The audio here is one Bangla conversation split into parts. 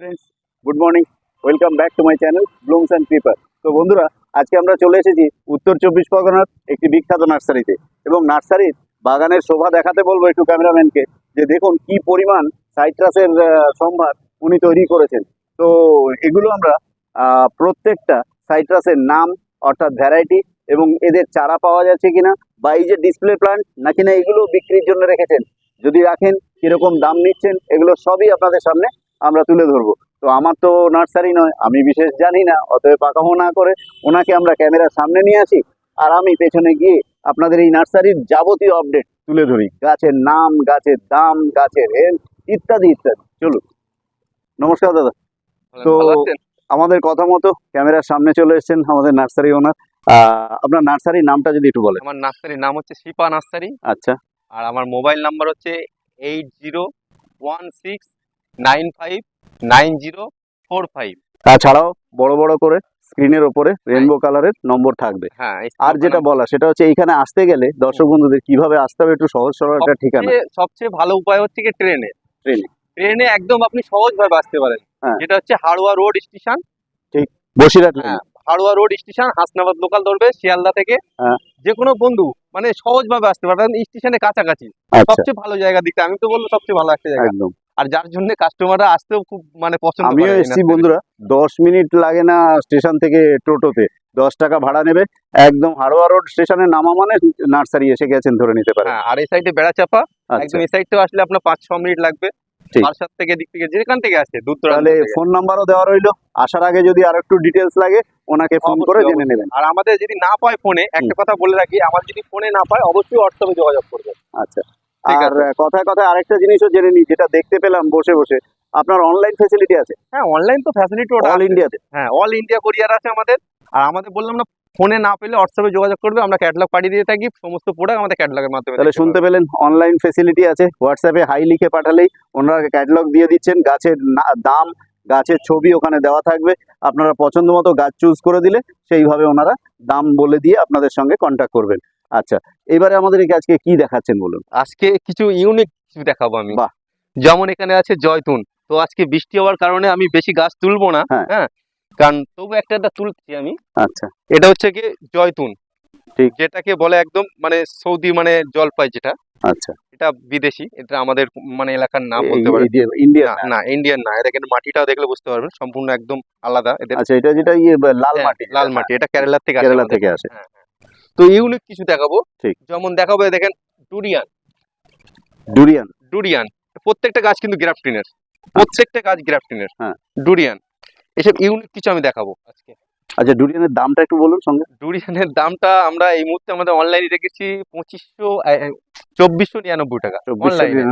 Friends good morning welcome back to my channel blooms and paper তো বন্ধুরা, আজকে আমরা চলে এসেছি উত্তর চব্বিশ পরগনার একটি বিখ্যাত নার্সারিতে। এবং নার্সারির বাগানের শোভা দেখাতে বলব একটু ক্যামেরাম্যানকে যে দেখুন কি পরিমাণ সাইট্রাসের সম্ভার উনি তৈরি করেছেন। তো এগুলো আমরা প্রত্যেকটা সাইট্রাসের নাম, অর্থাৎ ভ্যারাইটি এবং এদের চারা পাওয়া যাচ্ছে কিনা বা এই যে ডিসপ্লে প্লান্ট নাকি না এগুলো বিক্রির জন্য রেখেছেন। যদি রাখেন, কীরকম দাম নিচ্ছেন, এগুলো সবই আপনাদের সামনে আমরা তুলে ধরবো। তো আমার তো নার্সারি নয় আমি বিশেষ জানি না অতএব পাকামো না করে ওনাকে আমরা ক্যামেরার সামনে নিয়ে আসি আর আমি পেছনে গিয়ে আপনাদের এই নার্সারির যাবতীয় আপডেট তুলে ধরি। গাছের নাম গাছের দাম গাছের হেলথ ইত্যাদি ইত্যাদি। চলুন। নমস্কার দাদা। তো আমাদের কথা মতো ক্যামেরার সামনে চলে এসেছেন আমাদের নার্সারি ওনার আপনার নার্সারির নামটা যদি একটু বলেন। আমার নার্সারির নাম হচ্ছে শিপা নার্সারি। আচ্ছা। আর আমার মোবাইল নাম্বার হচ্ছে eight zero one six nine five nine zero four five. তাছাড়াও বড় বড় করে স্ক্রিনের ওপরে রেনবো কালারের নম্বর থাকবে। হ্যাঁ আর যেটা বলা সেটা হচ্ছে এইখানে আসতে গেলে দর্শক বন্ধুদের কীভাবে আসতে হবে একটু সহজ সরল একটা ঠিকানা। সবচেয়ে- ভালো উপায় হচ্ছে কি ট্রেনে। ট্রেনে। ট্রেনে একদম আপনি সহজভাবে আসতে পারেন। হ্যাঁ। যেটা হচ্ছে হাড়ুয়া রোড স্টেশন। ঠিক বসিরহাট হ্যাঁ Harua road station Hasnabad local ধরবে শিয়ালদা থেকে। হ্যাঁ। যে কোনো বন্ধু মানে সহজভাবে আসতে পারবেন স্টেশনের কাছাকাছি। আচ্ছা। সবচেয়ে ভালো জায়গা দিকটা আমি তো বলব সবচেয়ে ভালো একটা জায়গা। একদম। আর যার জন্য কাস্টমাররা আসতেও খুব মানে পছন্দ আমিও এসেছি বন্ধুরা। দশ মিনিট লাগে না স্টেশন থেকে টোটোতে। দশ টাকা ভাড়া নেবে। একদম হাড়োয়া রোড স্টেশনে নামা মানে নার্সারি এসে গেছেন ধরে নিতে পারে হ্যাঁ আর এই সাইডে বেড়া চাপা। আচ্ছা। একদম এই সাইডটাও আসলে আপনার পাঁচ ছ মিনিট লাগবে। বারাসাত থেকে দিক থেকে যেখান থেকে আসে দূর তাহলে। ফোন নাম্বারও দেওয়া রইল। আসার আগে যদি আর একটু ডিটেলস লাগে ওনাকে ফোন করে জেনে নেবেন। আর আমাদের যদি না পায় ফোনে একটা কথা বলে রাখি আমার যদি ফোনে না পায় অবশ্যই হোয়াটসঅ্যাপে যোগাযোগ করবে আচ্ছা। আর কথায় কথায় আরেকটা জিনিসও জেনে নিই যেটা দেখতে পেলাম বসে বসে। আপনার অনলাইন ফেসিলিটি আছে? হ্যাঁ অনলাইন তো ফ্যাসিলিটি ওটা অল ইন্ডিয়াতে হ্যাঁ অল ইন্ডিয়া কোরিয়ার আছে আমাদের। আর আমাদের বললাম না ফোনে না পেলে হোয়াটসঅ্যাপে যোগাযোগ করবে আমরা ক্যাটালগ পাঠিয়ে দিয়ে থাকি সমস্ত প্রোডাক্ট আমাদের ক্যাটালগের মাধ্যমে তাহলে শুনতে পেলেন অনলাইন ফেসিলিটি আছে। হোয়াটসঅ্যাপে হাই লিখে পাঠালেই ওনারা ক্যাটালগ দিয়ে দিচ্ছেন। গাছের দাম গাছের ছবি ওখানে দেওয়া থাকবে। আপনারা পছন্দ মতো গাছ চুজ করে দিলে সেইভাবে ওনারা দাম বলে দিয়ে আপনাদের সঙ্গে কন্ট্যাক্ট করবেন। আচ্ছা এবারে আমাদেরকে আজকে কি দেখাচ্ছেন বলুন? আজকে কিছু ইউনিক কিছু দেখাবো আমি। বাহ। যেমন এখানে আছে জয়তুন। তো আজকে বৃষ্টি হওয়ার কারণে আমি বেশি গাছ তুলবো না হ্যাঁ। হ্যাঁ। কারণ তবু একটা একটা তুলছি আমি। আচ্ছা। এটা হচ্ছে কি জয়তুন। ঠিক। যেটাকে বলে একদম মানে সৌদি মানে জলপাই যেটা। আচ্ছা। এটা বিদেশি। এটা আমাদের মানে এলাকার নাম বলতে পারেন। ইন্ডিয়া না, ইন্ডিয়ান না এটা কিন্তু মাটিটাও দেখলে বুঝতে পারবেন। সম্পূর্ণ একদম আলাদা। আচ্ছা এটা যেটা ইয়ে লাল হ্যাঁ, মাটি লাল মাটি। এটা কেরালা থেকে কেরালা থেকে আসে। হ্যাঁ, হ্যাঁ। তো ইউনিক কিছু দেখাবো। ঠিক। যেমন দেখাবো দেখেন ডুরিয়ান। ডুরিয়ান। ডুরিয়ান। প্রত্যেকটা গাছ কিন্তু গ্রাফটিনের। প্রত্যেকটা গাছ গ্রাফটিনের। হ্যাঁ। ডুরিয়ান। এসব ইউনিক কিছু আমি দেখাবো আজকে। আচ্ছা ডুরিয়ানের দামটা একটু বলুন সঙ্গে। ডুরিয়ানের দামটা আমরা এই মুহূর্তে আমাদের অনলাইনে রেখেছি পঁচিশশো চব্বিশশো নিরানব্বই টাকা। অনলাইনে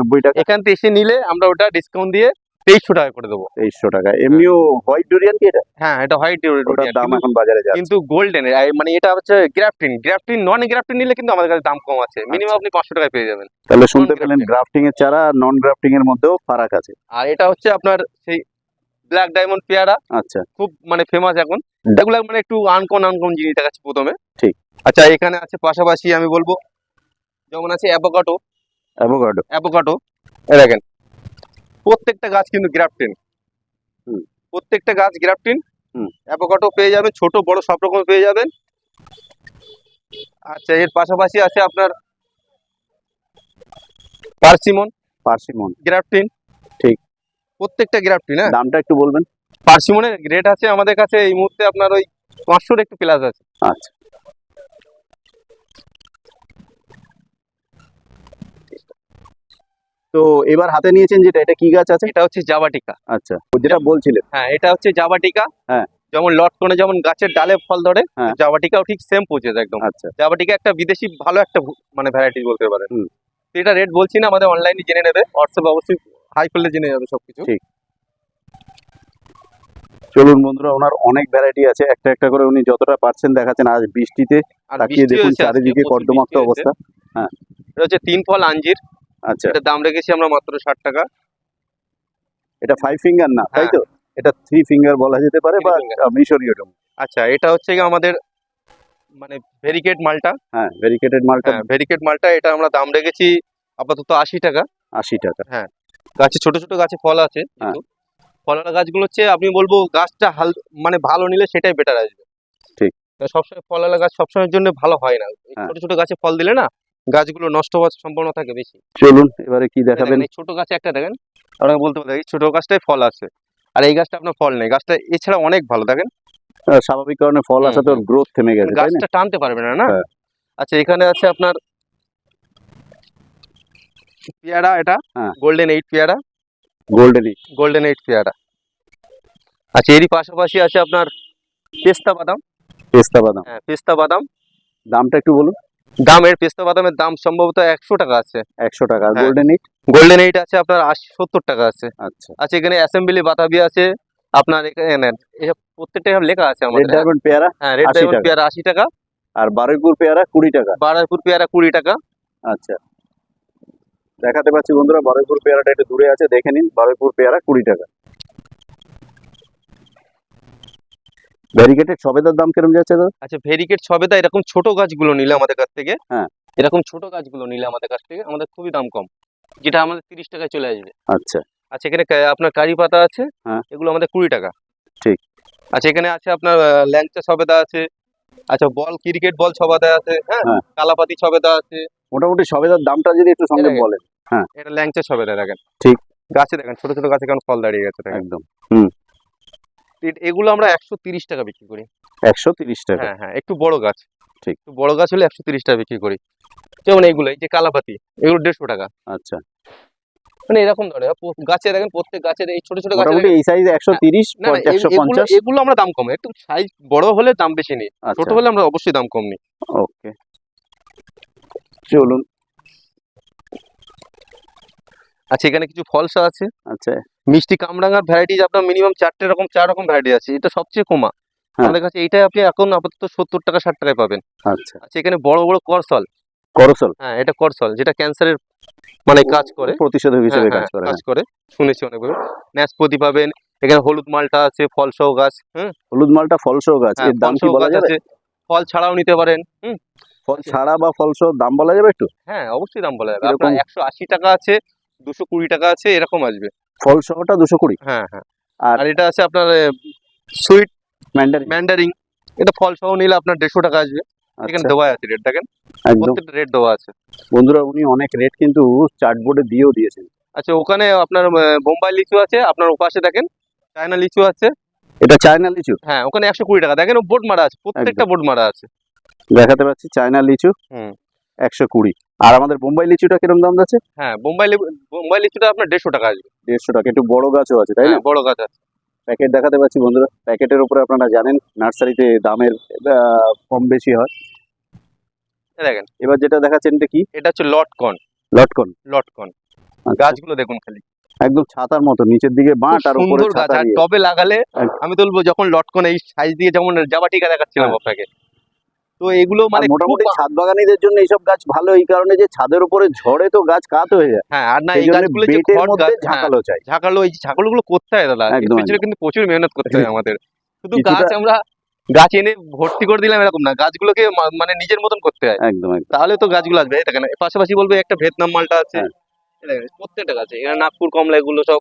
এখান থেকে এসে নিলে আমরা ওটা ডিসকাউন্ট দিয়ে তেইশশো টাকা করে দেবো। তেইশশো টাকা। এমনিও হোয়াইট ডুরিয়ান কি এটা? হ্যাঁ এটা হোয়াইট ওটার দাম এখন বাজারে যাচ্ছে। কিন্তু গোল্ডেন মানে এটা হচ্ছে গ্রাফটিন গ্রাফটিন নন গ্রাফটিন নিলে কিন্তু আমাদের কাছে দাম কম আছে। মিনিমাম আপনি পাঁচশো টাকায় পেয়ে যাবেন। তাহলে শুনতে পেলেন গ্রাফটিং এর চারা আর নন গ্রাফটিং এর মধ্যেও ফারাক আছে। আর এটা হচ্ছে আপনার সেই ব্ল্যাক ডায়মন্ড পেয়ারা। আচ্ছা। খুব মানে ফেমাস এখন। এগুলো মানে একটু আনকন আনকন জিনিস দেখাচ্ছে প্রথমে। ঠিক। আচ্ছা এখানে আছে পাশাপাশি আমি বলব যেমন আছে অ্যাভোকাটো অ্যাভোকাডো অ্যাভোকাটো দেখেন। প্রত্যেকটা গাছ কিন্তু গ্রাফটিন। হুম। প্রত্যেকটা গাছ গ্রাফটিন। হুম। অ্যাভোকাটো পেয়ে যাবেন ছোট বড় সব রকম পেয়ে যাবেন। আচ্ছা এর পাশাপাশি আছে আপনার পার্সিমন। পার্সিমন। গ্রাফটিন। ঠিক। প্রত্যেকটা গ্রাফটিন হ্যাঁ? দামটা একটু বলবেন। পার্সিমনের রেট আছে আমাদের কাছে এই মুহূর্তে আপনার ওই পাঁচশোর একটু প্লাস আছে। আচ্ছা। তো এবার হাতে নিয়েছেন যেটা এটা কি গাছ আছে? এটা হচ্ছে জাবাটিকা আচ্ছা ও যেটা বলছিলেন। হ্যাঁ এটা হচ্ছে জাবাটিকা হ্যাঁ। যেমন লটকনে যেমন গাছের ডালে ফল ধরে হ্যাঁ। জাবাটিকাও ঠিক সেম প্রসেস একদম। আচ্ছা। জাবাটিকা একটা বিদেশি ভালো একটা মানে ভ্যারাইটি বলতে পারে তো এটা রেট বলছি না আমাদের অনলাইনে জেনে নেবে। হোয়াটসঅ্যাপে অবশ্যই হাই করলে জেনে যাবে সবকিছু। ঠিক। চলুন বন্ধুরা ওনার অনেক ভ্যারাইটি আছে। একটা একটা করে উনি যতটা পারছেন দেখাচ্ছেন। আজ বৃষ্টিতে আর তাকিয়ে দেখুন চারিদিকে কর্দমাক্ত। অবস্থা। এটা হচ্ছে তিন ফল আঞ্জির। আচ্ছা। এটার দাম রেখেছি আমরা মাত্র ষাট টাকা। এটা ফাইভ ফিঙ্গার না তাই হ্যাঁ। তো এটা থ্রি ফিঙ্গার বলা যেতে পারে বা মিশরীয় আচ্ছা এটা হচ্ছে আমাদের মানে ভেরিকেট মালটা। হ্যাঁ ভেরিকেটেড মালটা। হ্যাঁ ভেরিকেট মালটা এটা আমরা দাম রেখেছি আপাতত আশি টাকা। আশি টাকা। হ্যাঁ গাছে ছোট ছোট গাছে ফল আছে হ্যাঁ। ফলওয়ালা গাছগুলো হচ্ছে আপনি বলব গাছটা হাল মানে ভালো নিলে সেটাই বেটার আসবে। ঠিক। সবসময় ফলওয়ালা গাছ সবসময়ের জন্য ভালো হয় না। হ্যাঁ। ছোট ছোট গাছে ফল দিলে না গাছগুলো নষ্ট হওয়ার সম্ভাবনা থাকে বেশি। চলুন এবারে কি দেখাবেন? ছোট গাছে একটা দেখেন আপনাকে বলতে পারি ছোট গাছটাই ফল আছে। আর এই গাছটা আপনার ফল নেই। গাছটা এছাড়া অনেক ভালো দেখেন। স্বাভাবিক কারণে ফল আসা তো গ্রোথ থেমে গেছে গাছটা টানতে পারবে না না? হ্যাঁ। আচ্ছা এখানে আছে আপনার পেয়ারা এটা হ্যাঁ। গোল্ডেন এইট পেয়ারা। গোল্ডেন গোল্ডেন এইট পেয়ারা। আচ্ছা এরই পাশাপাশি আছে আপনার পেস্তা বাদাম। পেস্তা বাদাম। হ্যাঁ পেস্তা বাদাম। দামটা একটু বলুন। দামের পেস্তা বাদামের দাম সম্ভবত একশো টাকা আছে। একশো টাকা। গোল্ডেন ইট গোল্ডেন এইট আছে আপনার আশি সত্তর টাকা আছে। আচ্ছা। আচ্ছা এখানে অ্যাসেম্বলি বাতাবি আছে আপনার এখানে এসব প্রত্যেকটা লেখা আছে আমাদের। হ্যাঁ। ডায়মন্ড পেয়ারা হ্যাঁ রেড 80 ডায়মন্ড পেয়ারা আশি টাকা। আর বারুইপুর পেয়ারা কুড়ি টাকা। বারাইপুর পেয়ারা কুড়ি টাকা। আচ্ছা। দেখাতে পাচ্ছি বন্ধুরা বারুইপুর পেয়ারাটা একটু দূরে আছে দেখে নিন। বারুইপুর পেয়ারা কুড়ি টাকা। ভ্যারিগেটেড সবেদার দাম কিরম যাচ্ছে দাদা আচ্ছা ভেরিকেট সবেদা এরকম ছোট গাছগুলো নিলে আমাদের কাছ থেকে হ্যাঁ। এরকম ছোট গাছগুলো নিলে আমাদের কাছ থেকে আমাদের খুবই দাম কম যেটা আমাদের তিরিশ টাকায় চলে আসবে আচ্ছা আচ্ছা এখানে আপনার কারি পাতা আছে হ্যাঁ। এগুলো আমাদের কুড়ি টাকা ঠিক। আচ্ছা এখানে আছে আপনার ল্যাংচা সবেদা আছে আচ্ছা বল ক্রিকেট বল সবেদা আছে হ্যাঁ হ্যাঁ। কালাপাতি সবেদা আছে মোটামুটি সবেদার দামটা যদি একটু সঙ্গে। বলেন এটা ল্যাংচা সবেদা দেখেন ঠিক। গাছে দেখেন ছোট ছোট গাছে কেমন ফল দাঁড়িয়ে গেছে একদম এ- এগুলো আমরা একশো তিরিশ টাকা বিক্রি করি। একশো তিরিশ টাকা? হ্যাঁ হ্যাঁ একটু বড় গাছ। ঠিক। একটু বড় গাছ হলে একশো তিরিশ টাকা বিক্রি করি। যেমন এইগুলো এই যে কালাপাতি এগুলো দেড়শো টাকা। আচ্ছা। মানে এরকম ধরে গাছে দেখেন প্রত্যেক গাছের এই ছোট ছোট গাছে এই সাইজ একশো তিরিশ না না, একশো পঞ্চাশ? এগুলো আমরা দাম কম একটু সাইজ বড় হলে দাম বেশি নিই ছোট আচ্ছা। হলে আমরা অবশ্যই দাম কম নিই। ওকে। চলুন। আচ্ছা এখানে কিছু ফলসা আছে? আচ্ছা মিষ্টি কামরাঙার ভ্যারাইটিজ আপনার মিনিমাম চারটে রকম চার রকম ভ্যারাইটি আছে এটা সবচেয়ে কমা। হ্যাঁ। আমাদের কাছে এইটাই আপনি এখন আপাতত সত্তর টাকা ষাট টাকায় পাবেন। আচ্ছা। আচ্ছা এখানে বড় বড় করসল। করসল? হ্যাঁ এটা করসল যেটা ক্যান্সারের মানে কাজ করে। প্রতিষেধক হিসেবে হ্যাঁ, কাজ হ্যাঁ, করে কাজ করে শুনেছি অনেকভাবে ন্যাসপতি পাবেন এখানে হলুদ মালটা আছে ফলসহ গাছ হ্যাঁ হলুদ মালটা ফলসহ গাছ এর দাম কি বলা যাবে? ফল ছাড়াও নিতে পারেন হুম। ফল ছাড়া বা ফলসহ দাম বলা যাবে একটু? হ্যাঁ অবশ্যই দাম বলা যাবে। আপনার একশো আশি টাকা আছে দুশো কুড়ি টাকা আছে এরকম আসবে। ফল দুশো কুড়ি। হ্যাঁ হ্যাঁ। আর- আর এটা আছে আপনার সুইট ম্যান্ডারিন। ম্যান্ডারিং এটা ফল সহ নিলে আপনার দেড়শো টাকা আসবে। এখানে আচ্ছা দেওয়া আছে রেট দেখেন। প্রত্যেকটা রেট দেওয়া আছে। বন্ধুরা উনি অনেক রেট কিন্তু চার্টবোর্ডে দিয়েও দিয়েছেন। আচ্ছা ওখানে আপনার বোম্বাই লিচু আছে। আপনার ওপাশে দেখেন চায়না লিচু আছে। এটা চায়না লিচু? হ্যাঁ ওখানে একশো কুড়ি টাকা। দেখেন বোর্ড মারা আছে। প্রত্যেকটা বোর্ড মারা আছে। দেখাতে পাচ্ছি চায়না লিচু। হুম। একশো কুড়ি। আর আমাদের বোম্বাই লিচুটা কিরম দাম যাচ্ছে? হ্যাঁ বোম্বাই বোম্বাই লিচুটা আপনার দেড়শো টাকা আসবে দেড়শো টাকা একটু বড় গাছও আছে তাই না? হ্যাঁ, বড় গাছ আছে। প্যাকেট দেখাতে পাচ্ছি বন্ধুরা। প্যাকেটের উপরে আপনারা জানেন নার্সারিতে দামের কম বেশি হয়। দেখেন। এবার যেটা দেখাচ্ছেন এটা কি? এটা হচ্ছে লটকন। লটকন। লটকন। আচ্ছা, গাছগুলো দেখুন খালি। একদম ছাতার মতো নিচের দিকে বাঁট আর উপরে ছাতা টবে লাগালে আমি তো বলব যখন লটকন এই সাইজ দিয়ে যেমন জাবা টিকা দেখাচ্ছিলাম হ্যাঁ। আপনাকে তো এগুলো মানে মোটামুটি ছাদ বাগানিদের জন্য এইসব গাছ ভালো এই কারণে যে ছাদের উপরে ঝড়ে তো গাছ কাত হয়ে যায়। হ্যাঁ আর না এই গাছগুলো যে খড় গাছ হ্যাঁ, ঝাঁকালো চাই। ঝাঁকালো এই ঝাঁকালো গুলো করতে হয় দাদা? পিছনে কিন্তু প্রচুর মেহনত করতে হয় আমাদের। শুধু গাছ আমরা গাছ এনে ভর্তি করে দিলাম এরকম না গাছগুলোকে মানে নিজের মতন করতে হয়। একদম তাহলে তো গাছগুলো আসবে পাশাপাশি বলবে একটা ভিয়েতনাম মালটা আছে। হ্যাঁ। প্রত্যেকটা গাছে এখানে নাগপুর কমলা এগুলো সব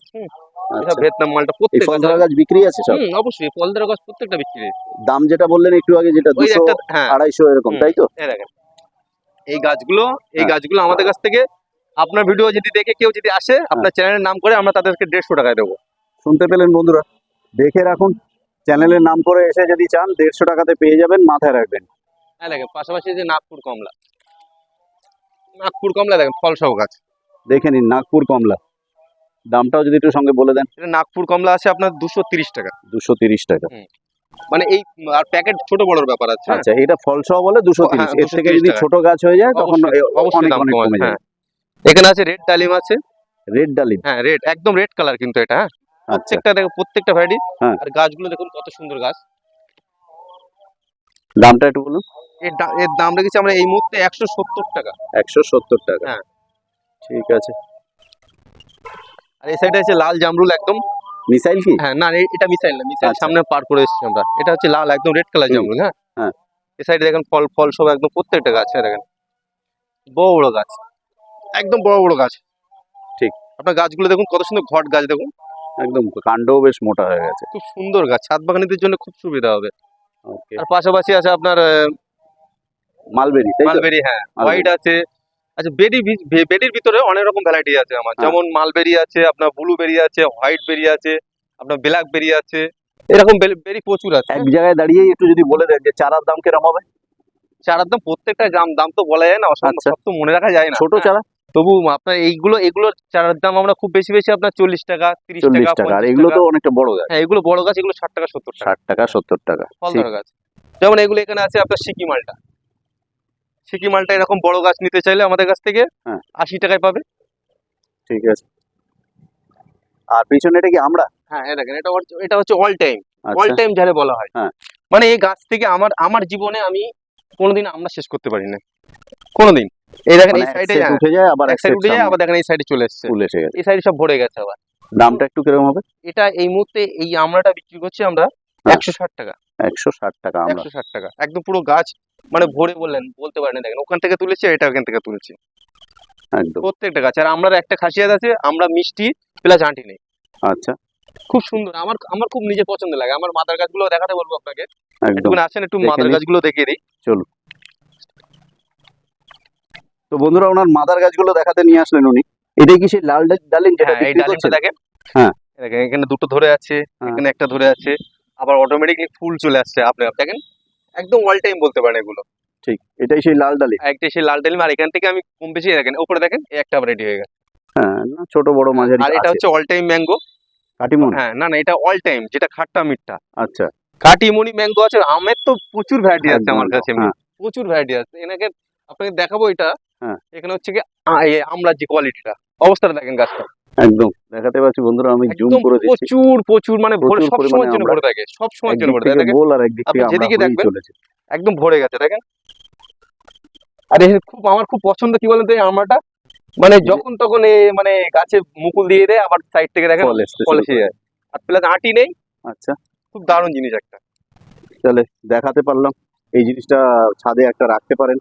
ভিয়েতনাম মালটা প্রত্যেক ফল গাছ বিক্রি আছে সব? অবশ্যই গাছ প্রত্যেকটা বিক্রি দাম যেটা বললেন একটু আগে যেটা দুশো হ্যাঁ। আড়াইশো এরকম তাই তো? এই গাছগুলো এই হ্যাঁ। গাছগুলো আমাদের কাছ থেকে আপনার ভিডিও যদি দেখে কেউ যদি আসে হ্যাঁ। আপনার চ্যানেলের নাম করে আমরা তাদেরকে দেড়শো টাকায় দেবো। শুনতে পেলেন বন্ধুরা? দেখে রাখুন চ্যানেলের নাম করে এসে যদি চান দেড়শো টাকাতে পেয়ে যাবেন মাথায় রাখবেন। হ্যাঁ দেখেন পাশাপাশি যে নাগপুর কমলা। নাগপুর কমলা দেখেন ফল গাছ। দেখে নিন নাগপুর কমলা। দামটাও যদি একটু সঙ্গে বলে দেন। নাগপুর কমলা আছে আপনার দুশো তিরিশ টাকা। দুশো তিরিশ টাকা। মানে এই আর প্যাকেট ছোট বড়র ব্যাপার আছে হ্যাঁ? আচ্ছা এটা ফল সহ বলে দুশো তিরিশ। হ্যাঁ, এর থেকে যদি ছোট গাছ হয়ে যায় তখন অবশ্যই, দাম কমে যাবে। হ্যাঁ। এখানে আছে রেড ডালিম আছে। রেড ডালিম। হ্যাঁ রেড একদম রেড কালার কিন্তু এটা আচ্ছা। প্রত্যেকটা দেখো প্রত্যেকটা ভ্যারাইটি। আর গাছগুলো দেখুন কত সুন্দর গাছ। দামটা একটু বলুন। এর দাম রেখেছি আমরা এই মুহূর্তে একশো সত্তর টাকা। একশো সত্তর টাকা। হ্যাঁ। ঠিক আছে। আর এই সাইডে আছে লাল জামরুল একদম। মিসাইল কি? হ্যাঁ না এটা মিসাইল না মিসাইল। আচ্ছা। সামনে পার করে এসেছি আমরা। এটা হচ্ছে লাল একদম রেড কালার জামরুল হ্যাঁ? হ্যাঁ। এই সাইডে দেখেন ফল ফল সব একদম প্রত্যেকটা গাছ হ্যাঁ দেখেন। বড় বড় গাছ। একদম বড় বড় গাছ। ঠিক। আপনার গাছগুলো দেখুন কত সুন্দর ঘট গাছ দেখুন। একদম কাণ্ডও বেশ মোটা হয়ে গেছে। খুব সুন্দর গাছ। ছাদ বাগানিদের জন্য খুব সুবিধা হবে। আর পাশাপাশি আছে আপনার মালবেরি মালবেরি হ্যাঁ। হোয়াইট আছে। আচ্ছা বেরি বেডির ভিতরে অনেক রকম ভ্যারাইটি আছে আমার। হ্যাঁ। যেমন মালবেরি আছে আপনার ব্লু বেরি আছে হোয়াইট বেরি আছে আপনার ব্ল্যাক বেরি আছে এরকম বেরি প্রচুর আছে। এক জায়গায় দাঁড়িয়ে একটু যদি বলে দেন যে চারার দাম কিরম হবে? চারার দাম প্রত্যেকটা দাম দাম তো বলা যায় না আচ্ছা। সব তো মনে রাখা যায় না। ছোট হ্যাঁ, চারা? তবু আপনার এইগুলো এগুলোর চারার দাম আমরা খুব বেশি বেশি আপনার চল্লিশ টাকা তিরিশ টাকা আর এগুলো তো অনেকটা বড় গাছ। হ্যাঁ এগুলো বড় গাছ এগুলো ষাট টাকা সত্তর টাকা। ষাট টাকা সত্তর টাকা। ফল গাছ। যেমন এগুলো এখানে আছে আপনার সিকি মালটা সিকি মালটা এরকম বড় গাছ নিতে চাইলে আমাদের কাছ থেকে হ্যাঁ। আশি টাকায় পাবে। ঠিক আছে। আর পিছনে এটা কি আমরা? হ্যাঁ এই দেখেন এটা হচ্ছে এটা হচ্ছে অল টাইম অল টাইম যারে বলা হয়। হ্যাঁ। মানে এই গাছ থেকে আমার আমার জীবনে আমি কোনোদিন আমরা শেষ করতে পারি না। কোনোদিন। এই দেখেন মানে এই সাইডে set উঠে যায় আবার এক সাইড উঠে যায় আবার দেখেন এই সাইডে চলে এসছে। ফুল এসে গেছে। এই সাইডে সব ভরে গেছে আবার। দামটা একটু কীরকম হবে? এটা এই মুহূর্তে এই আমড়াটা বিক্রি করছি আমরা হ্যাঁ। একশো ষাট টাকা। একশো ষাট টাকা আমরা। একশো ষাট টাকা। একদম পুরো গাছ মানে ভরে বললেন বলতে পারেন। দেখেন ওখান থেকে তুলেছি এটা ওখান থেকে তুলেছি। একদম। প্রত্যেকটা গাছ আর আমরা একটা খাসিয়াত আছে আমরা মিষ্টি প্লাস আঁটি নেই। আচ্ছা। খুব সুন্দর। আমার আমার খুব নিজের পছন্দ লাগে। আমার মাদার গাছগুলো দেখাতে বলব আপনাকে। আসেন একটু মাদার গাছগুলো দেখিয়ে দিই। তো বন্ধুরা ওনার মাদার গাছগুলো দেখাতে নিয়ে আসলেন উনি। এটাই কি সেই লাল ডালিম যেটা হ্যাঁ এই ডালিমটা দেখেন। হ্যাঁ। দেখেন এখানে দুটো ধরে আছে হ্যাঁ। এখানে একটা ধরে আছে। আবার অটোমেটিকলি ফুল চলে আসছে। আপনি দেখেন। একদম অল টাইম বলতে পারেন এগুলো। ঠিক এটাই সেই লাল ডালিম। একটা সেই লাল ডালিম আর এখান থেকে আমি কম বেশি দেখেন উপরে দেখেন একটা রেডি হয়ে গেছে। হ্যাঁ না ছোট বড় মাঝারি আর এটা হচ্ছে অল টাইম ম্যাঙ্গো কাটিমন? হ্যাঁ না না এটা অল টাইম যেটা খাট্টা মিঠা আচ্ছা। কাটিমনি ম্যাঙ্গো আছে আমের তো প্রচুর ভ্যারাইটি আছে আমার কাছে হ্যাঁ। প্রচুর ভ্যারাইটি আছে। এনাকে আপনাকে দেখাবো এটা। হ্যাঁ। এখানে হচ্ছে কি আমরা যে কোয়ালিটিটা অবস্থাটা দেখেন গাছটা। একদম। দেখাতে পাচ্ছি বন্ধুরা আমি জুম করে দিচ্ছি। প্রচুর প্রচুর মানে ভরে সব সময়ের জন্য ভরে থাকে সব সময়ের জন্য ভরে থাকে গোল আর একদিক থেকে যেদিকে দেখবেন, একদম ভরে গেছে দেখেন। আর খুব আমার খুব পছন্দ কি বলেন তো এই আমড়াটা মানে যখন তখন মানে গাছে মুকুল দিয়ে দেয় আবার সাইড থেকে দেখেন ফল এসছে এসে যায়। আর প্লাস আটি নেই। আচ্ছা। খুব দারুণ জিনিস একটা। তাহলে দেখাতে পারলাম এই জিনিসটা ছাদে একটা রাখতে পারেন।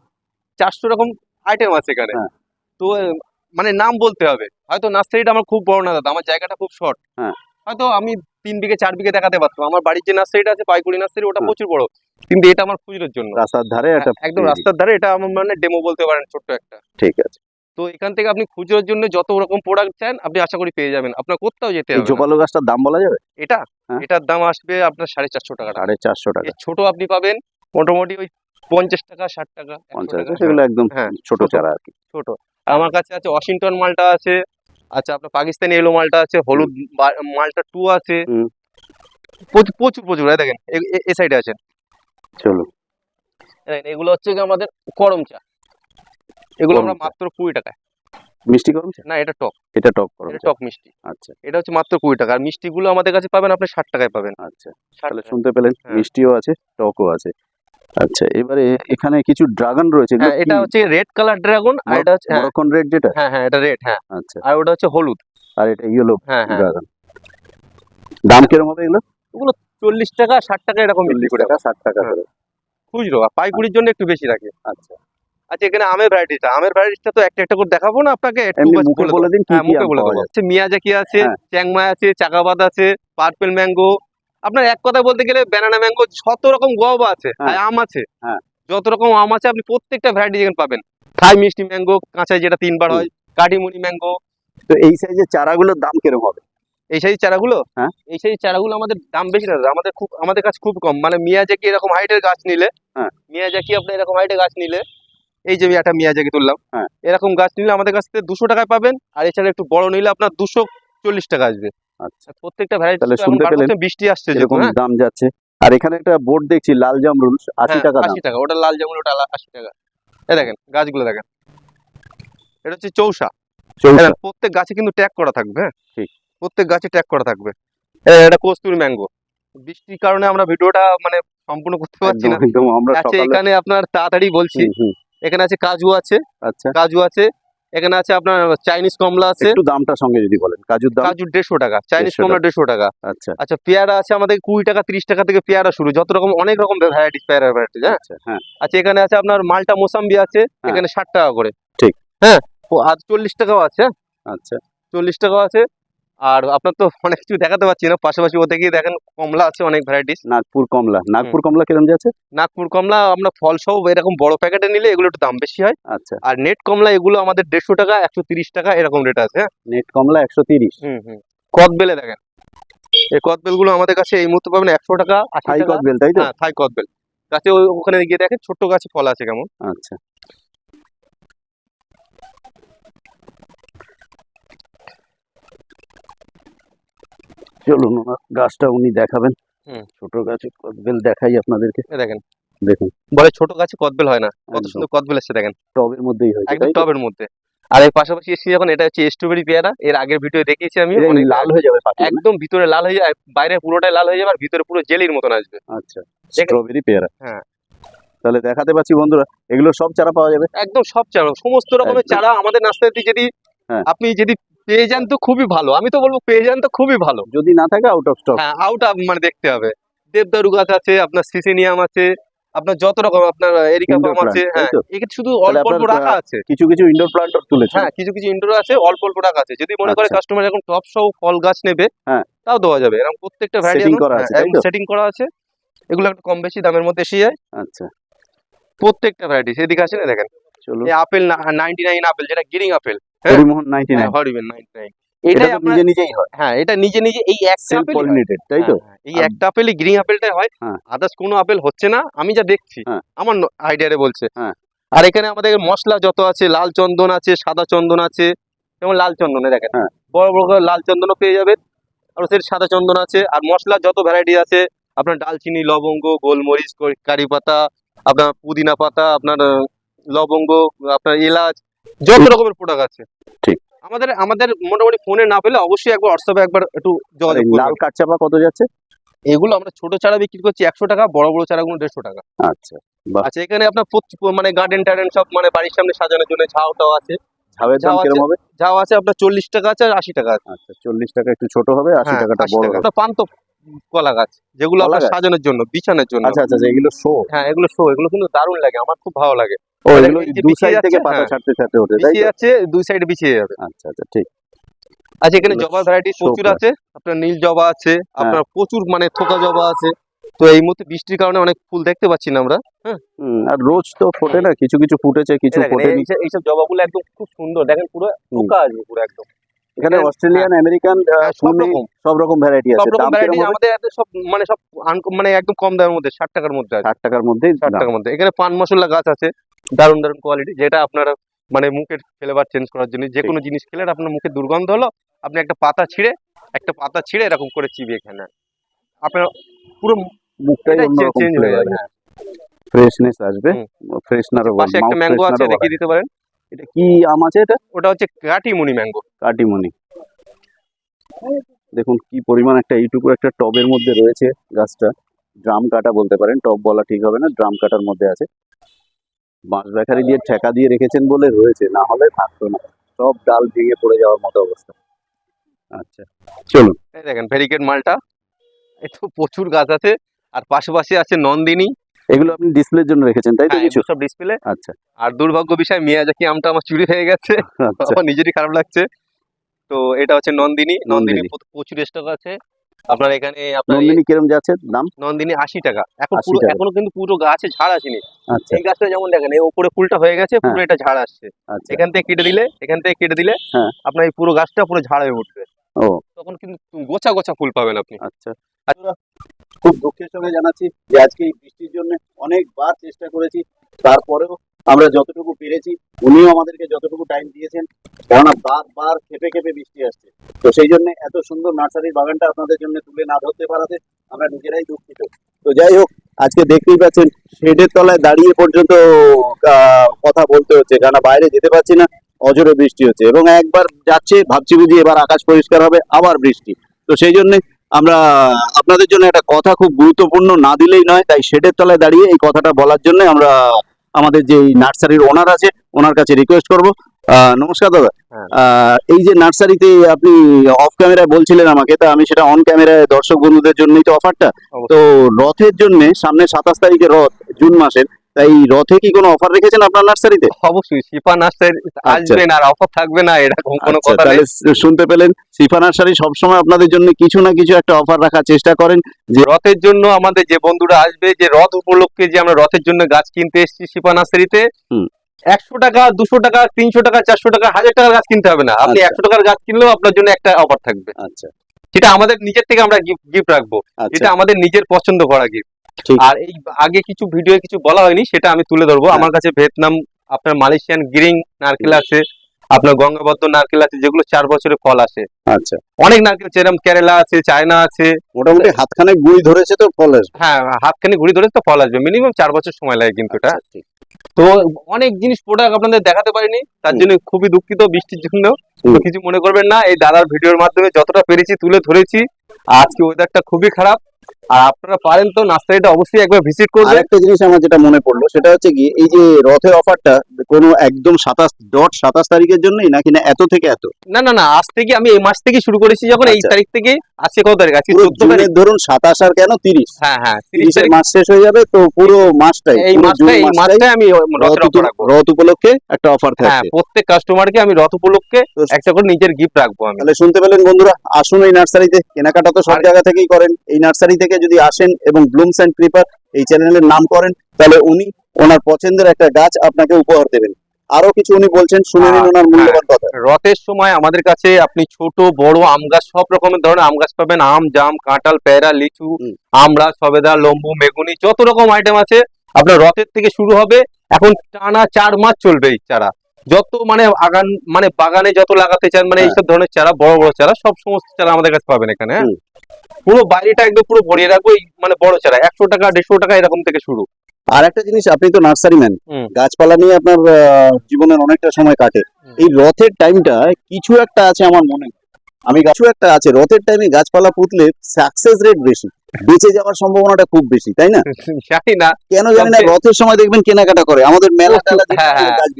চারশো রকম আইটেম আছে এখানে। হ্যাঁ। তো মানে নাম বলতে হবে। হয়তো নার্সারিটা আমার খুব বড় না দাদা আমার জায়গাটা খুব শর্ট। হ্যাঁ। হয়তো আমি তিন বিঘে চার বিঘে দেখাতে পারতাম। আমার বাড়ির যে নার্সারিটা আছে পাইকুড়ি নার্সারি ওটা। প্রচুর বড়। কিন্তু এটা আমার খুচরোর জন্য। রাস্তার ধারে হ্যাঁ, একদম রাস্তার ধারে এটা আমার মানে ডেমো বলতে পারেন ছোট্ট একটা। ঠিক আছে। তো এখান থেকে আপনি খুচরোর জন্য যত রকম প্রোডাক্ট চান আপনি আশা করি পেয়ে যাবেন। আপনার কোথাও যেতে হবে জোপালো গাছটার দাম বলা যাবে? এটা? হ্যাঁ। এটার দাম আসবে আপনার সাড়ে চারশো টাকা। সাড়ে চারশো টাকা। ছোট আপনি পাবেন মোটামুটি ওই পঞ্চাশ টাকা ষাট টাকা পঞ্চাশ টাকা। সেগুলো একদম হ্যাঁ, ছোট। চারা আর কি। ছোট। আমার কাছে আছে ওয়াশিংটন মালটা আছে। আচ্ছা আপনার পাকিস্তানি এলো মালটা আছে হলুদ মালটা টু আছে। প্রচুর প্রচুর প্রচুর দেখেন এ- সাইডে আছে চলো এগুলো হচ্ছে কি আমাদের করম চা। এগুলো আমরা মাত্র কুড়ি টাকায়। মিষ্টি করুন না এটা টক। এটা টক এটা টক মিষ্টি। আচ্ছা। এটা হচ্ছে মাত্র কুড়ি টাকা। আর মিষ্টিগুলো আমাদের কাছে পাবেন আপনি ষাট টাকায় পাবেন। আচ্ছা। তাহলে শুনতে পেলেন হ্যাঁ। মিষ্টিও আছে টকও আছে। আচ্ছা এবারে এখানে কিছু ড্রাগন রয়েছে হ্যাঁ এটা হচ্ছে রেড কালার ড্রাগন আর এটা হচ্ছে হ্যাঁ। মরক্কন রেড যেটা? হ্যাঁ হ্যাঁ এটা রেড হ্যাঁ। আচ্ছা। আর ওটা হচ্ছে হলুদ। আর এটা ইয়েলো হ্যাঁ হ্যাঁ। ড্রাগন দাম কীরকম হবে এগুলো? চল্লিশ টাকা ষাট টাকা এরকম বিক্রি করে। টাকা ষাট টাকা। করে। খুচরো আর পাইকুড়ির জন্য একটু বেশি রাখে। আচ্ছা। আচ্ছা এখানে আমের ভ্যারাইটিটা আমের ভ্যারাইটিটা তো একটা একটা করে দেখাবো না আপনাকে? একটু মুখে বলে দিন কি হ্যাঁ মুখে বলে দেবো। মিয়াজাকি আছে। চ্যাংমাই আছে চাকাবাদ আছে পার্পেল ম্যাঙ্গো আপনার এক কথা বলতে গেলে ব্যানানা ম্যাঙ্গো শত রকম গোয়াবা আছে হ্যাঁ। আম আছে হ্যাঁ। যত রকম আম আছে আপনি প্রত্যেকটা ভ্যারাইটি এখানে পাবেন থাই মিষ্টি ম্যাঙ্গো কাঁচাই যেটা তিনবার হয় কাটিমুনি ম্যাঙ্গো তো এই সাইজের চারাগুলোর দাম কীরকম হবে এই সেই চারাগুলো হ্যাঁ। এই সেই চারাগুলো আমাদের দাম বেশি না আমাদের খুব আমাদের কাছে খুব কম মানে মিয়াজাকি এরকম হাইটের গাছ নিলে হ্যাঁ। মিয়াজাকি আপনি এরকম হাইটের গাছ নিলে এই যে একটা মিয়াজাকি তুললাম হ্যাঁ। এরকম গাছ নিলে আমাদের কাছ থেকে দুশো টাকায় পাবেন আর এছাড়া একটু বড় নিলে আপনার দুশো চল্লিশ টাকা আসবে আচ্ছা প্রত্যেকটা ভ্যারাইটি তাহলে শুনতে পেলেন? বৃষ্টি আসছে যেরকম হ্যাঁ? দাম যাচ্ছে। আর এখানে একটা বোর্ড দেখছি লাল জামরুল আশি হ্যাঁ, টাকা আশি টাকা ওটা লাল যেমন ওটা আশি টাকা। এই দেখেন গাছগুলো দেখেন। এটা হচ্ছে চৌসা। চৌষা প্রত্যেক গাছে কিন্তু ট্যাগ করা থাকবে হ্যাঁ? ঠিক। প্রত্যেক গাছে ট্যাগ করা থাকবে। এটা কস্তুরি ম্যাঙ্গো। বৃষ্টির কারণে আমরা ভিডিওটা মানে সম্পূর্ণ করতে পারছি না। একদম আমরা আচ্ছা এখানে আপনার তাড়াতাড়ি বলছি এখানে আছে কাজু আছে। আচ্ছা। কাজু আছে এখানে আছে আপনার চাইনিজ কমলা আছে। একটু দামটা সঙ্গে যদি বলেন কাজুর দাম? কাজুর দেড়শো টাকা চাইনিজ কমলা দেড়শো টাকা। আচ্ছা। আচ্ছা পেয়ারা আছে আমাদের কুড়ি টাকা তিরিশ টাকা থেকে পেয়ারা শুরু যত রকম অনেক রকম ভ্যারাইটিস পেয়ারা ভ্যারাইটিস হ্যাঁ? আচ্ছা হ্যাঁ। আচ্ছা এখানে আছে আপনার মালটা মোসাম্বি আছে হ্যাঁ। এখানে ষাট টাকা করে। ঠিক। হ্যাঁ ও আর চল্লিশ টাকাও আছে হ্যাঁ? আচ্ছা। চল্লিশ টাকাও আছে। আর আপনার তো অনেক কিছু দেখাতে পারছি না। পাশাপাশি ওতে গিয়ে দেখেন কমলা আছে অনেক ভ্যারাইটিস নাগপুর কমলা। নাগপুর কমলা কিরম যাচ্ছে নাগপুর কমলা আপনার ফল সহ এরকম বড় প্যাকেটে নিলে এগুলো একটু দাম বেশি হয়। আচ্ছা। আর নেট কমলা এগুলো আমাদের দেড়শো টাকা একশো তিরিশ টাকা এরকম রেট আছে হ্যাঁ। নেট কমলা একশো তিরিশ। হুম হুম। কদবেলে দেখেন। এই কদবেলগুলো আমাদের কাছে এই মুহূর্তে পাবেন একশো টাকা থাই কদবেল তাই তো? হ্যাঁ থাই কদবেল। গাছে ওখানে গিয়ে দেখেন ছোট্ট গাছে ফল আছে কেমন। আচ্ছা। চলুন ওনার গাছটা উনি দেখাবেন। ছোট গাছে কদবেল দেখাই আপনাদেরকে। দেখেন। দেখুন। বলে ছোট গাছে কদবেল হয় না। কত। সুন্দর কদবেল এসছে দেখেন। টবের মধ্যেই হয় একদম টবের মধ্যে। আর এর পাশাপাশি এসেছি যখন এটা হচ্ছে স্ট্রবেরি পেয়ারা। এর আগের ভিডিও দেখিয়েছি আমি লাল হয়ে যাবে একদম ভিতরে লাল হয়ে যায় বাইরে পুরোটাই লাল হয়ে যাবে আর ভিতরে পুরো জেলির মতন আসবে। আচ্ছা স্ট্রবেরি পেয়ারা। হ্যাঁ। তাহলে দেখাতে পাচ্ছি বন্ধুরা এগুলো সব চারা পাওয়া যাবে? একদম সব চারা সমস্ত রকমের চারা আমাদের নার্সারিতে যদি হ্যাঁ। আপনি যদি পেয়ে যান তো খুবই ভালো। আমি তো বলব পেয়ে যান তো খুবই ভালো। যদি না থাকে আউট অফ স্টক হ্যাঁ আউট মানে দেখতে হবে। দেবদারু গাছ আছে আপনার সিসেনিয়াম আছে আপনার যত রকম আপনার এরিকা পাম আছে হ্যাঁ শুধু অল্প অল্প রাখা আছে। কিছু কিছু ইনডোর প্লান্ট তুলেছে হ্যাঁ কিছু কিছু ইনডোর আছে অল্প অল্প রাখা আছে। যদি মনে করে। কাস্টমার এখন টপ সহ ফল গাছ নেবে হ্যাঁ। তাও দেওয়া যাবে। এরকম প্রত্যেকটা ভ্যারাইটি করা আছে? সেটিং করা আছে। এগুলো একটু কম বেশি দামের মধ্যে এসে যায়। আচ্ছা। প্রত্যেকটা ভ্যারাইটি সেদিকে আছে না দেখেন। চলুন। এই আপেল নাইনটি নাইন আপেল যেটা গ্রিন আপেল। হ্যাঁ। হরিমোহন নাইনটি নাইন হরিবেন নাইনটি নাইন এটা এটাই নিজে নিজেই হয়। হ্যাঁ এটা নিজে নিজে এই একটা সেলফ পলিনেটেড তাই তো? হ্যাঁ, এই একটা আপেলই গ্রিন আপেলটাই হয়। হ্যাঁ। আদার্স কোনো আপেল হচ্ছে না। আমি যা দেখছি হ্যাঁ। আমার আইডিয়ারে বলছে। হ্যাঁ। আর এখানে আমাদের মশলা যত আছে লাল চন্দন আছে সাদা চন্দন আছে যেমন লাল চন্দনে দেখেন। হ্যাঁ। বড় বড় করে লাল চন্দনও পেয়ে যাবেন। আর সেই সাদা চন্দন আছে। আর মশলা যত ভ্যারাইটি আছে আপনার ডালচিনি লবঙ্গ গোলমরিচ কারি পাতা আপনার পুদিনা পাতা আপনার লবঙ্গ আপনার এলাচ যত রকমের প্রোডাক্ট আছে। ঠিক। আমাদের আমাদের মোটামুটি ফোনে না পেলে অবশ্যই একবার হোয়াটসঅ্যাপে একবার একটু যোগাযোগ লাল কাঠচাপা কত যাচ্ছে? এগুলো আমরা ছোট চারা বিক্রি করছি একশো টাকা বড় বড় চারাগুলো দেড়শো টাকা। আচ্ছা আচ্ছা এখানে আপনার মানে গার্ডেন টার্ডেন সব মানে বাড়ির সামনে সাজানোর জন্য ঝাউটাও আছে। ঝাউয়ের দাম ঝাউ কিরম আছে। হবে? ঝাউ আছে আপনার চল্লিশ টাকা আছে আর আশি টাকা আছে। আচ্ছা চল্লিশ টাকা একটু ছোট হবে আশি হ্যাঁ, টাকাটা 80 বড় টাকা। হবে। পান্ত কলা গাছ যেগুলো আপনার সাজানোর জন্য বিছানোর জন্য। আচ্ছা আচ্ছা আচ্ছা, এগুলো শো। হ্যাঁ এগুলো শো এগুলো কিন্তু দারুণ লাগে আমার খুব ভালো লাগে। ও মানে এগুলো এই যে দু বিছিয়ে সাইড থেকে পাতা হ্যাঁ। ছাড়তে ছাড়তে ওঠে তাই বিছিয়ে তো দুই সাইডে বিছিয়ে যাবে। আচ্ছা আচ্ছা ঠিক। আচ্ছা এখানে জবা ভ্যারাইটি প্রচুর আছে আপনার নীল জবা আছে হ্যাঁ। আপনার প্রচুর মানে থোকা জবা আছে। তো এই মুহূর্তে বৃষ্টির কারণে অনেক ফুল দেখতে পাচ্ছি না আমরা হুম, আর রোজ তো ফোটে না কিছু কিছু ফুটেছে কিছু এই- এইসব জবাগুলো একদম খুব সুন্দর দেখেন পুরো থোকা আছে পুরো একদম। এখানে এখানে- অস্ট্রেলিয়ান আমেরিকান হ্যাঁ, সব রকম। সব রকম ভ্যারাইটি সব আছে রকম দাম ভ্যারাইটি আমাদের সব মানে সব মানে একদম কম দামের মধ্যে ষাট টাকার মধ্যে আছে। ষাট টাকার মধ্যেই ষাট টাকার মধ্যে। এখানে পান মশলা গাছ আছে দারুণ দারুণ কোয়ালিটি যেটা আপনারা মানে মুখের ফ্লেভার চেঞ্জ করার জন্য যে কোনো জিনিস খেলে আপনার মুখে দুর্গন্ধ হলো আপনি একটা পাতা ছিঁড়ে একটা পাতা ছিঁড়ে এরকম করে চিবিয়ে খান আপনার পুরো মুখটাই অন্যরকম চেঞ্জ হয়ে যাবে হ্যাঁ। ফ্রেশনেস আসবে। হুম। ফ্রেশনারও পাশে একটা ম্যাঙ্গো আছে দেখিয়ে দিতে পারেন। এটা কি আম আছে এটা? ওটা হচ্ছে কাটিমুনি ম্যাঙ্গো। কাটিমনি। দেখুন কি পরিমাণ একটা এইটুকু একটা টবের মধ্যে রয়েছে গাছটা। ড্রাম কাটা বলতে পারেন টব বলা ঠিক হবে না ড্রাম কাটার মধ্যে আছে। বাঁশ বেখারি দিয়ে ঠেকা দিয়ে রেখেছেন বলে রয়েছে না হলে থাকতো না। সব ডাল ভেঙে পড়ে যাওয়ার মতো অবস্থা। আচ্ছা চলুন। এই দেখেন ভেরিকেট মালটা এই তো প্রচুর গাছ আছে আর পাশাপাশি আছে নন্দিনী। এগুলো আপনি ডিসপ্লের জন্য রেখেছেন তাই তো হ্যাঁ, কিছু? সব ডিসপ্লে আচ্ছা। আর দুর্ভাগ্য বিষয় মিয়াজাকি আমটা আমার চুরি হয়ে গেছে আচ্ছা। আমার নিজেরই খারাপ লাগছে। তো এটা হচ্ছে নন্দিনী। নন্দিনী। প্রচুর স্টক আছে। আপনার এখানে আপনার নন্দিনী কিরম যাচ্ছে দাম? নন্দিনী আশি টাকা। এখন পুরো এখনও কিন্তু পুরো গাছে ঝাড় আসেনি। আচ্ছা। এই গাছটা যেমন দেখেন এই উপরে ফুলটা হয়ে গেছে পুরো এটা ঝাড় আসছে। আচ্ছা। এখান থেকে কেটে দিলে এখান থেকে কেটে দিলে হ্যাঁ। আপনার এই পুরো গাছটা পুরো ঝাড় হয়ে উঠবে। ও। তখন কিন্তু গোছা গোছা ফুল পাবেন আপনি। আচ্ছা। খুব দুঃখের সঙ্গে জানাচ্ছি যে আজকে এই বৃষ্টির জন্য অনেকবার চেষ্টা করেছি। তারপরেও আমরা যতটুকু পেরেছি, উনিও আমাদেরকে যতটুকু টাইম দিয়েছেন, কেননা বারবার খেপে খেপে বৃষ্টি আসছে। তো সেই জন্য এত সুন্দর নার্সারির বাগানটা আপনাদের জন্য তুলে না ধরতে পারাতে আমরা নিজেরাই দুঃখিত। তো যাই হোক, আজকে দেখতেই পাচ্ছেন, শেডের তলায় দাঁড়িয়ে পর্যন্ত কথা বলতে হচ্ছে, কেননা বাইরে যেতে পারছি না অজরে বৃষ্টি হচ্ছে। এবং একবার যাচ্ছে, ভাবছি বুঝি এবার আকাশ পরিষ্কার হবে, আবার বৃষ্টি। তো সেই জন্য আমরা আপনাদের জন্য একটা কথা খুব গুরুত্বপূর্ণ না দিলেই নয় তাই শেডের তলায় দাঁড়িয়ে এই কথাটা বলার জন্য আমরা আমাদের যে নার্সারির ওনার আছে ওনার কাছে রিকোয়েস্ট করব। নমস্কার দাদা। হ্যাঁ। আহ, এই যে নার্সারিতে আপনি অফ ক্যামেরায় বলছিলেন আমাকে তা আমি সেটা অন ক্যামেরায় দর্শক বন্ধুদের জন্যই তো অফারটা তো রথের জন্য সামনে সাতাশ তারিখে রথ জুন মাসের তাই রথে কি কোনো অফার রেখেছেন আপনার নার্সারিতে অবশ্যই শিপা নার্সারি আসবেন আর অফার থাকবে না এরকম কোনো আচ্ছা, কথা নেই। শুনতে পেলেন সিফা নার্সারি সবসময় আপনাদের জন্য কিছু না কিছু একটা অফার রাখার চেষ্টা করেন যে রথের জন্য আমাদের যে বন্ধুরা আসবে যে রথ উপলক্ষে যে আমরা রথের জন্য গাছ কিনতে এসেছি শিপা নার্সারিতে একশো টাকা দুশো টাকা তিনশো টাকা চারশো টাকা হাজার টাকার গাছ কিনতে হবে না। আপনি আচ্ছা। একশো টাকার গাছ কিনলেও আপনার জন্য একটা অফার থাকবে। আচ্ছা। সেটা আমাদের নিজের থেকে আমরা গিফট রাখব। আচ্ছা। এটা আমাদের নিজের পছন্দ করা গিফট। আর এই আগে কিছু ভিডিও কিছু বলা হয়নি সেটা আমি তুলে ধরবো। হ্যাঁ। আমার কাছে ভিয়েতনাম আপনার মালয়েশিয়ান গ্রিং নারকেল আছে আপনার গঙ্গাবদ্ধ নারকেল আছে যেগুলো চার বছরে ফল আসে। আচ্ছা। অনেক নারকেল আছে কেরালা আছে চায়না আছে। মোটামুটি হাতখানে গুড়ি ধরেছে তো ফল আসবে। হ্যাঁ হাতখানি ঘুরি ধরে তো ফল আসবে। মিনিমাম চার বছর সময় লাগে কিন্তু এটা। আচ্ছা, তো অনেক জিনিস প্রোডাক্ট আপনাদের দেখাতে পারিনি তার জন্য খুবই দুঃখিত বৃষ্টির জন্য। কিছু মনে করবেন না এই দাদার ভিডিওর মাধ্যমে যতটা পেরেছি তুলে ধরেছি। আজকে ওয়েদারটা খুবই খারাপ। আর আপনারা পারেন তো নার্সারিটা অবশ্যই একবার ভিজিট করবেন একটা জিনিস আমার যেটা মনে পড়ল সেটা হচ্ছে কি এই যে রথের অফারটা কোনো একদম সাতাশ ডট সাতাশ তারিখের জন্যই নাকি না এত থেকে এত না না না আজ থেকে আমি এই মাস থেকে শুরু করেছি যখন এই আচ্ছা। তারিখ থেকে আজকে কত তারিখ? আজকে চোদ্দ তারিখ? ধরুন সাতাশ আর কেন তিরিশ? হ্যাঁ হ্যাঁ তিরিশের মাস শেষ হয়ে যাবে তো পুরো মাসটাই এই পুরো মাসটা জুন এই মাসটাই মাসটাই আমি রথ উপলক্ষে একটা অফার হ্যাঁ থাকছে প্রত্যেক কাস্টমারকে আমি রথ উপলক্ষে একটা করে নিজের গিফট রাখব আমি। তাহলে শুনতে পেলেন বন্ধুরা আসুন এই নার্সারিতে। কেনাকাটা তো সব জায়গা থেকেই করেন। এই নার্সারি থেকে যদি আসেন এবং ব্লুমস অ্যান্ড ক্রিপার এই চ্যানেলের নাম করেন তাহলে উনি ওনার পছন্দের একটা গাছ আপনাকে উপহার দেবেন। আরও কিছু উনি বলছেন শুনে নিন হ্যাঁ, ওনার মূল্যবান কথা। রথের সময় আমাদের কাছে আপনি ছোট বড় আম গাছ সব রকমের ধরনের আম গাছ পাবেন। আম জাম কাঁঠাল পেয়ারা লিচু। আমড়া সবেদা লম্বু মেগুনি যত রকম আইটেম আছে আপনার রথের থেকে শুরু হবে। এখন টানা চার মাস চলবে এই চারা। যত মানে আগান মানে বাগানে যত লাগাতে চান মানে হ্যাঁ। এইসব ধরনের চারা বড় বড় চারা সব সমস্ত চারা আমাদের কাছে পাবেন এখানে হ্যাঁ। পুরো বাইরেটা একদম পুরো ভরিয়ে রাখব মানে বড় চারা একশো টাকা দেড়শো টাকা এরকম থেকে শুরু। আর একটা জিনিস আপনি তো নার্সারি ম্যান গাছপালা নিয়ে আপনার জীবনের অনেকটা সময় কাটে। এই রথের টাইমটা কিছু একটা আছে আমার মনে। আমি কিছু একটা আছে রথের টাইমে গাছপালা পুতলে সাকসেস রেট বেশি। বেঁচে যাওয়ার সম্ভাবনাটা খুব বেশি তাই না? জানি না। কেন জানি না রথের সময় দেখবেন কেনাকাটা করে। আমাদের মেলা হ্যাঁ, হ্যাঁ। গাছ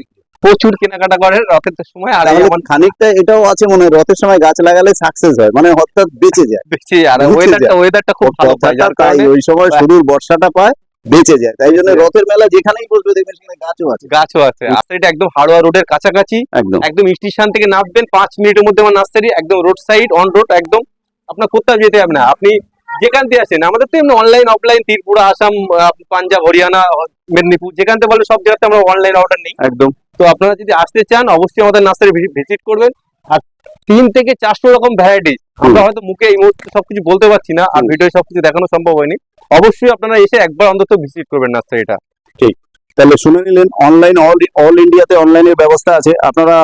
প্রচুর কেনাকাটা করে রথের সময় আর আমার খানিকটা এটাও আছে মনে হয় রথের সময় গাছ লাগালে সাকসেস হয় মানে অর্থাৎ বেঁচে যায়। বেশি আর ওয়েদারটা ওয়েদারটা খুব ভালো ওই সময় শুরুর বর্ষাটা পায় বেঁচে যায়। তাই জন্য রথের মেলা যেখানেই বসবে দেখবেন সেখানে গাছও আছে। গাছও আছে। এটা একদম হাড়োয়া রোডের কাছাকাছি। একদম। একদম স্টেশন থেকে নামবেন পাঁচ মিনিটের মধ্যে আমার নার্সারি একদম রোড সাইড অন রোড একদম আপনার কোথাও যেতে হবে না। আপনি যেখান থেকে আসেন আমাদের তো এমনি অনলাইন অফলাইন ত্রিপুরা আসাম পাঞ্জাব হরিয়ানা মেদিনীপুর যেখান থেকে বলে সব জায়গাতে আমরা অনলাইন অর্ডার নিই। একদম। তো আপনারা যদি আসতে চান অবশ্যই আমাদের নার্সারি ভিজিট করবেন। আর তিন থেকে চারশো রকম ভ্যারাইটিস আমরা হয়তো মুখে এই মুহূর্তে সবকিছু বলতে পারছি না আর। ভিডিও সবকিছু দেখানো সম্ভব হয়নি। অবশ্যই আপনারা এসে একবার অন্তত ভিজিট করবেন নার্সারিটা ঠিক। তাহলে শুনে নিলেন অনলাইন অল অল ইন্ডিয়াতে অনলাইনের ব্যবস্থা আছে। আপনারা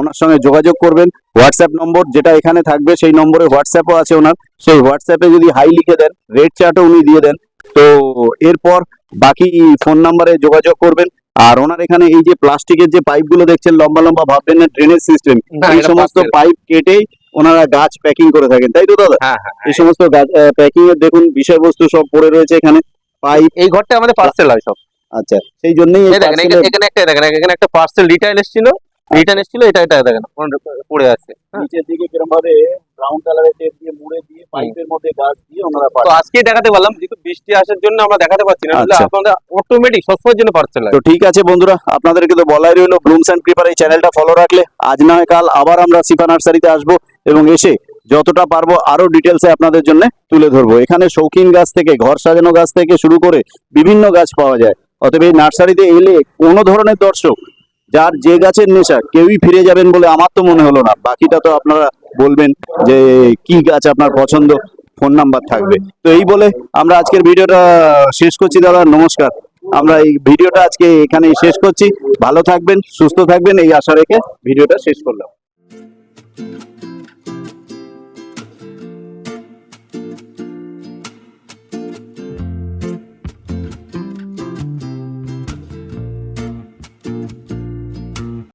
ওনার সঙ্গে যোগাযোগ করবেন। হোয়াটসঅ্যাপ নম্বর যেটা এখানে থাকবে সেই নম্বরে হোয়াটসঅ্যাপও আছে ওনার। সেই হোয়াটসঅ্যাপে যদি হাই লিখে দেন রেড চার্টও উনি দিয়ে দেন। তো এরপর বাকি ফোন নাম্বারে যোগাযোগ করবেন। আর ওনার এখানে এই যে প্লাস্টিকের যে পাইপগুলো দেখছেন লম্বা লম্বা ভাববেন না ড্রেনেজ সিস্টেম এই সমস্ত পাইপ কেটেই ওনারা গাছ প্যাকিং করে থাকেন তাই তো দাদা? হ্যাঁ হ্যাঁ এই সমস্ত গাছ প্যাকিং এর দেখুন বিষয়বস্তু সব পড়ে রয়েছে এখানে। পাইপ এই ঘরটা আমাদের পার্সেল হয় সব। আচ্ছা সেই জন্যই দেখেন এখানে একটা দেখেন এখানে একটা পার্সেল রিটার্ন এসেছিল। রিটার্ন এসেছিল এটা এটা দেখেন পড়ে আছে। হ্যাঁ। নিচের দিকে কিরম ভাবে ব্রাউন কালারের টেপ দিয়ে মুড়ে দিয়ে পাইপের মধ্যে গাছ দিয়ে ওনারা তো আজকে দেখাতে পারলাম যেহেতু বৃষ্টি আসার জন্য আমরা দেখাতে পারছি না আচ্ছা। আপনাদের অটোমেটিক সবসময়ের জন্য পার্সেল হয়। তো ঠিক আছে বন্ধুরা আপনাদেরকে তো বলাই রইল ব্লুমস অ্যান্ড ক্রিপার এই চ্যানেলটা ফলো রাখলে। আজ না হয় কাল আবার আমরা সিফা নার্সারিতে আসব। এবং এসে যতটা পারব আরও ডিটেলসে আপনাদের জন্য তুলে ধরবো। এখানে শৌখিন গাছ থেকে, ঘর সাজানো গাছ থেকে শুরু করে বিভিন্ন গাছ পাওয়া যায়। অতএব এই নার্সারিতে এলে কোনো ধরনের দর্শক, যার যে গাছের নেশা কেউই ফিরে যাবেন বলে আমার তো মনে হলো না। বাকিটা তো আপনারা বলবেন যে কি গাছ আপনার পছন্দ, ফোন নাম্বার থাকবে। তো এই বলে আমরা আজকের ভিডিওটা শেষ করছি দাদা, নমস্কার। আমরা এই ভিডিওটা আজকে এখানেই শেষ করছি। ভালো থাকবেন, সুস্থ থাকবেন, এই আশা রেখে ভিডিওটা শেষ করলাম।